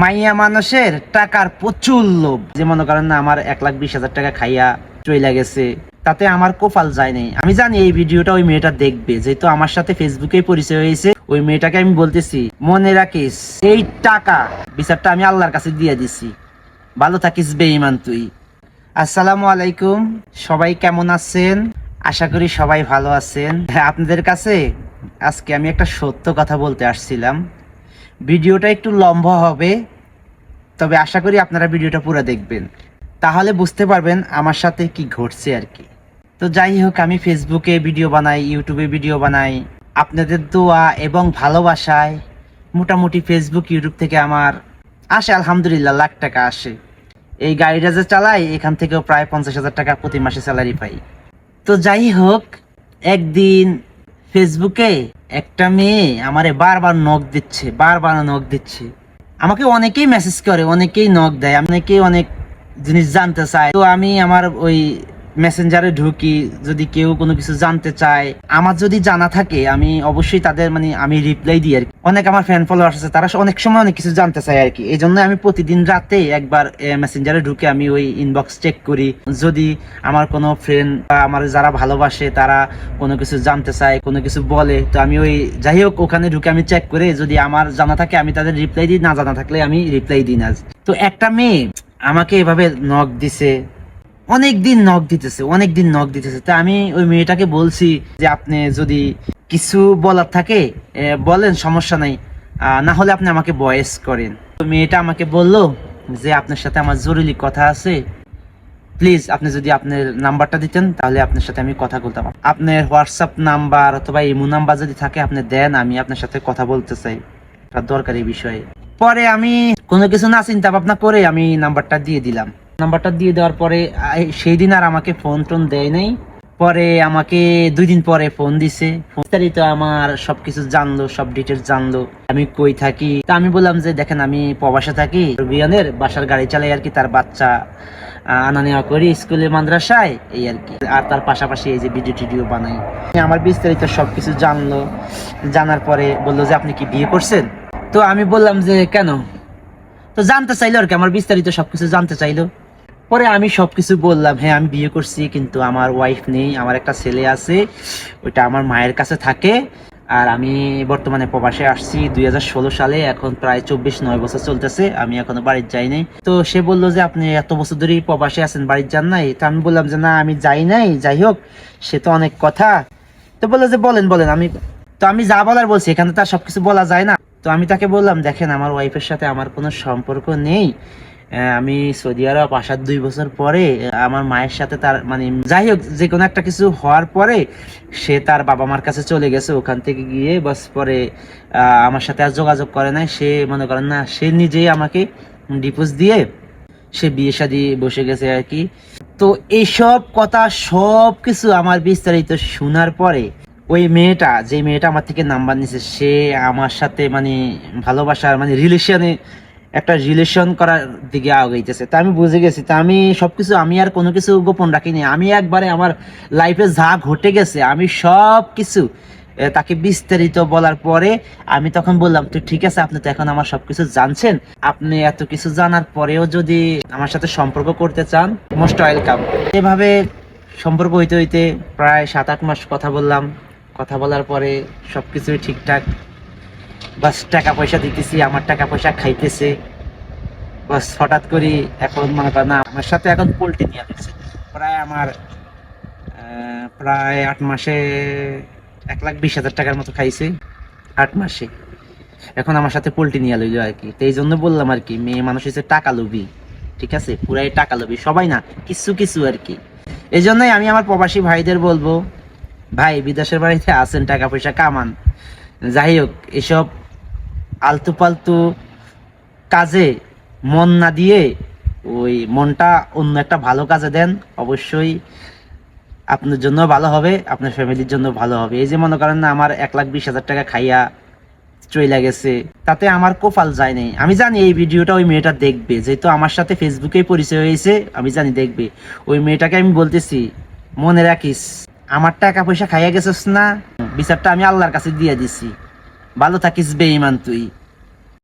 মাইয়া মানুষের টাকার প্রচুর লোভ। যে মনে করেন না, আমার এক লাখ বিশ হাজার টাকা খাইয়া চইলা গেছে, তাতে আমার কোপাল যায় নাই। আমি জানি এই ভিডিওটা ওই মেয়েটা দেখবে, যেহেতু আমার সাথে ফেসবুকে পরিচয় হয়েছে, ওই মেয়েটাকে আমি বলতেছি, মনে রাখিস, এই টাকা, বিচারটা আমি আল্লাহর কাছে দিয়ে দিছি। ভালো থাকিস, বেঈমান তুই। আসসালামু আলাইকুম, সবাই কেমন আছেন? আশা করি সবাই ভালো আছেন। আপনাদের কাছে আজকে আমি একটা সত্য কথা বলতে আসছিলাম। ভিডিওটা একটু লম্বা হবে, তবে আশা করি আপনারা ভিডিওটা পুরো দেখবেন। তাহলে বুঝতে পারবেন আমার সাথে কি ঘটছে আর কি। তো যাই হোক, আমি ফেসবুকে ভিডিও বানাই ইউটিউবে ভিডিও বানাই। আপনাদের দোয়া এবং ভালোবাসায় মোটামুটি ফেসবুক ইউটিউব থেকে আমার আসে, আলহামদুলিল্লাহ, লাখ টাকা আসে। এই গাড়িটা যে চালাই, এখান থেকেও প্রায় পঞ্চাশ হাজার টাকা প্রতি মাসে স্যালারি পাই। তো যাই হোক, একদিন ফেসবুকে একটা মেয়ে আমারে বারবার নখ দিচ্ছে, বারবার নখ দিচ্ছে। আমাকে অনেকেই মেসেজ করে, অনেকেই নখ দেয়, অনেকেই অনেক জিনিস জানতে চায়। তো আমি আমার ওই মেসেঞ্জারে ঢুকি, যদি কেউ কোনো কিছু জানতে চায়, আমার যদি জানা থাকে, আমি অবশ্যই তাদের মানে আমি রিপ্লাই দিই আর কি। অনেক আমার ফ্যান ফলোয়ার আছে, তারা অনেক সময় অনেক কিছু জানতে চায় আর কি। এই জন্য আমি প্রতিদিন রাতে একবার মেসেঞ্জারে ঢুকে আমি ওই ইনবক্স চেক করি। যদি আমার কোনো ফ্রেন্ড বা আমার যারা ভালোবাসে, তারা কোনো কিছু জানতে চায়, কোনো কিছু বলে, তো আমি ওই, যাই হোক, ওখানে ঢুকে আমি চেক করে, যদি আমার জানা থাকে, আমি তাদের রিপ্লাই দিই, না জানা থাকলে আমি রিপ্লাই দিই না। তো একটা মেয়ে আমাকে এভাবে নক দিছে অনেক দিন নক দিতেছে অনেক দিন নক দিতেছে। তা আমি ওই মেয়েটাকে বলছি যে, আপনি যদি কিছু বলার থাকে বলেন, সমস্যা নাই। না হলে আপনি আমাকে ভয়েস করেন। তো মেয়েটা আমাকে বলল যে, আপনার সাথে আমার জরুরি কথা আছে। প্লিজ, আপনি যদি আপনার নাম্বারটা দিতেন, তাহলে আপনার সাথে আমি কথা বলতাম। আপনার হোয়াটসঅ্যাপ নাম্বার অথবা ইমো নাম্বার যদি থাকে, আপনি দেন, আমি আপনার সাথে কথা বলতে চাই। দরকারি বিষয়ে। পরে আমি কোনো কিছু না চিন্তা ভাবনা করে আমি নাম্বারটা দিয়ে দিলাম। নাম্বারটা দিয়ে দেওয়ার পরে সেই দিন আর আমাকে ফোন টোন দেয় নাই। পরে আমাকে দুই দিন পরে ফোন দিছে। বিস্তারিত আমার সবকিছু জানলো, সব ডিটেলস জানলো। আমি কই থাকি? তা আমি বললাম যে, দেখেন, আমি প্রবাসে থাকি। বিয়ানের বাসার গাড়ি চালাই আর কি তার বাচ্চা আনা নেওয়া করি স্কুলে মাদ্রাসায়, এই আর কি। আর তার পাশাপাশি এই যে ভিডিও টিডিও বানাই। আমার বিস্তারিত সবকিছু জানলো। জানার পরে বলল যে, আপনি কি বিয়ে করছেন? তো আমি বললাম যে, কেন? তো জানতে চাইলো আর কি, আমার বিস্তারিত সবকিছু জানতে চাইলো। পরে আমি সবকিছু বললাম হ্যাঁ আমি বিয়ে করছি, কিন্তু আমার ওয়াইফ নেই, আমার একটা ছেলে আছে, ওইটা আমার মায়ের কাছে থাকে। আর আমি বর্তমানে প্রবাসে আসছি দুই সালে, এখন প্রায় চব্বিশ নয় বছর চলতেছে, আমি এখনও বাড়ির যাই নাই। তো সে বলল যে, আপনি এত বছর ধরেই প্রবাসে আছেন বাড়ির যান নাই? তো আমি বললাম যে, না, আমি যাই নাই, যাই হোক, সে তো অনেক কথা। তো বলল যে, বলেন বলেন, আমি, তো আমি যা বলার বলছি, এখানে তো আর সবকিছু বলা যায় না। তো আমি তাকে বললাম, দেখেন, আমার ওয়াইফের সাথে আমার কোনো সম্পর্ক নেই। আমি সৌদি আরব আসার দুই বছর পরে আমার মায়ের সাথে তার মানে যাই হোক, যে কোনো একটা কিছু হওয়ার পরে সে তার বাবা মার কাছে চলে গেছে। ওখান থেকে গিয়ে বাস পরে আমার সাথে আর যোগাযোগ করে নাই। সে মনে করেন না, সে নিজেই আমাকে ডিপোজ দিয়ে সে বিয়ে শাদি বসে গেছে আর কি। তো এইসব কথা, সব কিছু আমার বিস্তারিত শোনার পরে ওই মেয়েটা, যে মেয়েটা আমার থেকে নাম্বার নিছে, সে আমার সাথে মানে ভালোবাসার মানে রিলেশনে একটা রিলেশন করার দিকে আগাইতেছে। তা আমি বুঝে গেছি। তা আমি সবকিছু, আমি আর কোনো কিছু গোপন রাখিনি। আমি একবারে আমার লাইফে যা ঘটে গেছে, আমি সব কিছু তাকে বিস্তারিত বলার পরে আমি তখন বললাম, তো ঠিক আছে, আপনি তো এখন আমার সবকিছু জানছেন। আপনি এত কিছু জানার পরেও যদি আমার সাথে সম্পর্ক করতে চান মোস্ট ওয়েলকাম এভাবে সম্পর্ক হইতে হইতে প্রায় সাত আট মাস কথা বললাম। কথা বলার পরে সবকিছুই ঠিকঠাক বাস টাকা পয়সা দিতেছি, আমার টাকা পয়সা খাইতেছে। বাস হঠাৎ করে এখন মনে করেন আমার সাথে এখন পোল্ট্রি নিয়ে দিচ্ছে প্রায় আমার প্রায় আট মাসে এক লাখ বিশ হাজার টাকার মতো খাইছে, আট মাসে। এখন আমার সাথে পোল্ট্রি নিয়ে লইলো আর কি। তো এই জন্য বললাম আর কি, মেয়ে মানুষ হচ্ছে টাকা লোভী, ঠিক আছে? পুরাই টাকা লোভী, সবাই না, কিছু কিছু আর কি। এই জন্যই আমি আমার প্রবাসী ভাইদের বলব, ভাই, বিদেশের বাড়িতে আছেন, টাকা পয়সা কামান। যাই হোক, এসব আলতু পালতু কাজে মন না দিয়ে ওই মনটা অন্য একটা ভালো কাজে দেন, অবশ্যই আপনার জন্য ভালো হবে, আপনার ফ্যামিলির জন্য ভালো হবে। এই যে মনে করেন না, আমার এক লাখ বিশ হাজার টাকা খাইয়া চইলা গেছে, তাতে আমার কোপাল যায় নাই। আমি জানি এই ভিডিওটা ওই মেয়েটা দেখবে, যেহেতু আমার সাথে ফেসবুকে পরিচয় হয়েছে, আমি জানি দেখবে। ওই মেয়েটাকে আমি বলতেছি, মনে রাখিস, আমার টাকা পয়সা খাইয়া গেছিস না, বিচারটা আমি আল্লাহর কাছে দিয়ে দিছি। ভালো থাকিস বেঈমান তুই।